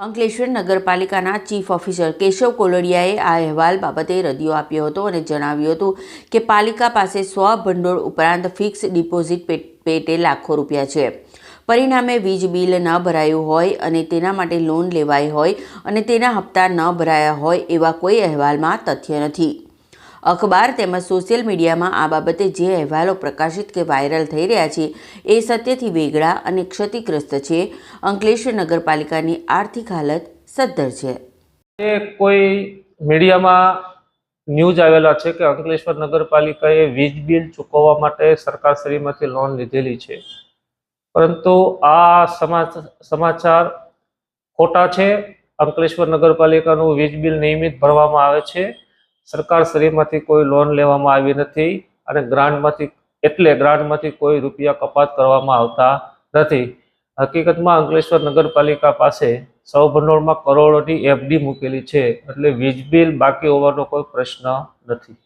અંકલેશ્વર નગરપાલિકાના chief officer Keshav કોલડિયાએ આ અહેવાલ બાબતે રદિયો આપ્યો હતો અને જણાવ્યું હતું કે પાલિકા પાસે સ્વ ભંડોળ ઉપરાંત ફિક્સ ડિપોઝિટ પેટે લાખો રૂપિયા છે. પરિણામે વીજ બિલ ન ભરાયું હોય અને તેના માટે લોન લેવાઈ હોય અને તેના હપ્તા ન ભરાયા હોય એવા કોઈ અહેવાલમાં તથ્ય નથી. અખબાર તેમજ સોશિયલ મીડિયામાં આ બાબતે જે અહેવાલો પ્રકાશિત કે વાયરલ થઈ રહ્યા છે, એ સત્યથી વેગળા અને ક્ષતિગ્રસ્ત છે. અંકલેશ્વર નગરપાલિકાની આર્થિક હાલત સદ્ધર છે. એ કોઈ મીડિયામાં ન્યૂઝ આવેલા છે કે અંકલેશ્વર નગરપાલિકાએ વીજ બિલ ચૂકવવા માટે સરકારશ્રીમાંથી લોન લીધેલી છે. પરંતુ આ સમા- સમાચાર ખોટા છે. અંકલેશ્વર નગરપાલિકાનું વીજ બિલ નિયમિત ભરવામાં આવે છે. સરકારશ્રીમાંથી કોઈ લોન લેવામાં આવી નથી અને ગ્રાન્ટમાંથી એટલે ગ્રાન્ટમાંથી કોઈ રૂપિયા કપાત કરવામાં આવતા નથી. હકીકતમાં અંકલેશ્વર નગરપાલિકા પાસે સૌ ભંડોળમાં કરોડોની એફડી મૂકેલી છે, એટલે વીજ બિલ બાકી હોવાનો કોઈ પ્રશ્ન નથી.